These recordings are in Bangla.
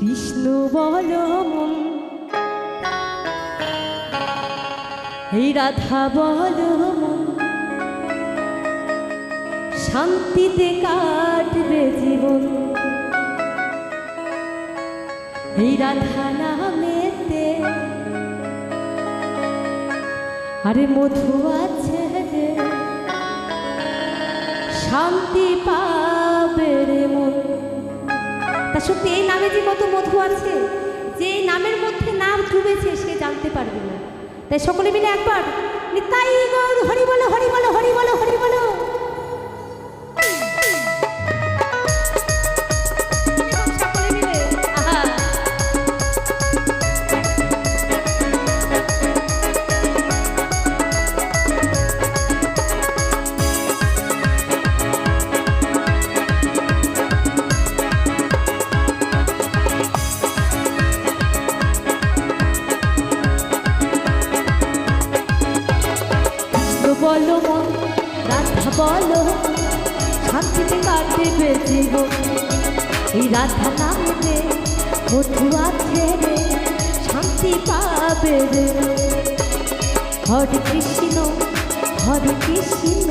কৃষ্ণ বল মন। এই রাধা বল মন। শান্তিতে কাটবে জীবন। এই রাধা নামেতে। আরে মধু আছে রে শান্তি পাবে রে মন। তা সত্যি এই নামে যে কত মধু আছে, যে নামের মধ্যে নাম ডুবেছে সে জানতে পারবে না। তাই সকলে মিলে একবার হরি বলো হরি বলো হরি বলো হরি বলো। বলো মন, রাধা বলো শান্তিতে কাটবে জীবন এই রাধা নামে মধু আছে রে, শান্তি পাবে রে। হরে কৃষ্ণ হরে কৃষ্ণ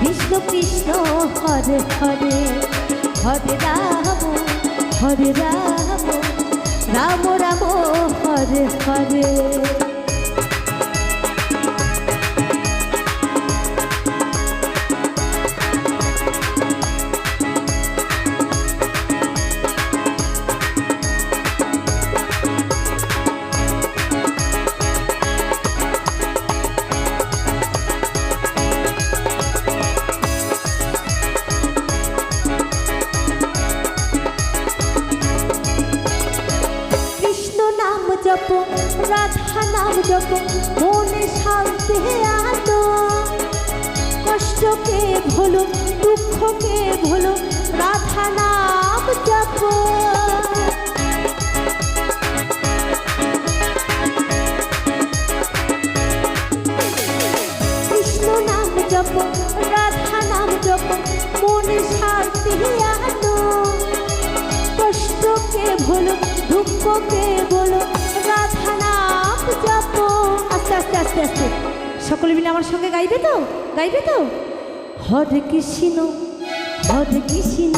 কৃষ্ণ কৃষ্ণ, হরে হরে। হরে রাম হরে রাম রাম রাম, হরে হরে। জপ রাধা নাম জপ মনে শান্তি আনো কষ্টকে ভুলো, দুঃখকে ভুলো, রাধা নাম জপ কৃষ্ণ নাম জপ রাধা নাম জপ মনে শান্তি আনো কষ্টকে ভুলো, দুঃখকে সকলে মিলে আমার সঙ্গে গাইবে তো? গাইবে তো? হরে কৃষ্ণ হরে কৃষ্ণ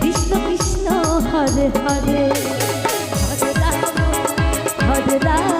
কৃষ্ণ কৃষ্ণ, হরে হরে। হরে রাম হরে রাম।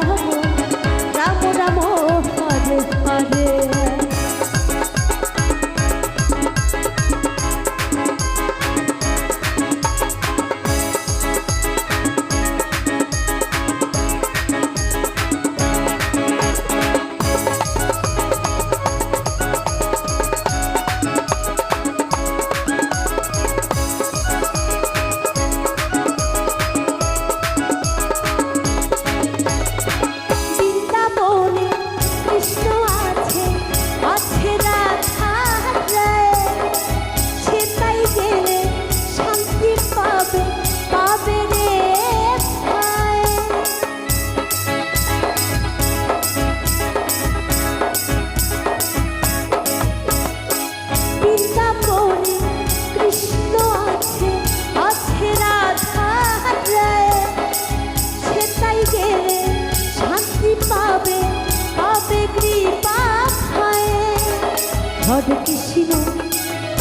হরে কৃষ্ণ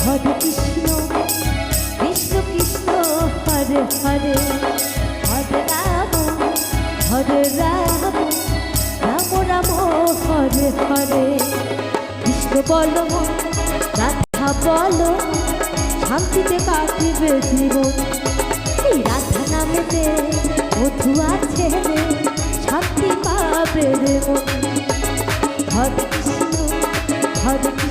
হরে কৃষ্ণ কৃষ্ণ কৃষ্ণ, হরে হরে হরে রাম হরে রাম রাম রাম, হরে হরে। কৃষ্ণ বল রাধা বল, শান্তিতে কাটিবে জীবন। এই রাধা নামেতে মধু আছে শান্তি পাবে রে মন। হরে কৃষ্ণ হরে কৃষ্ণ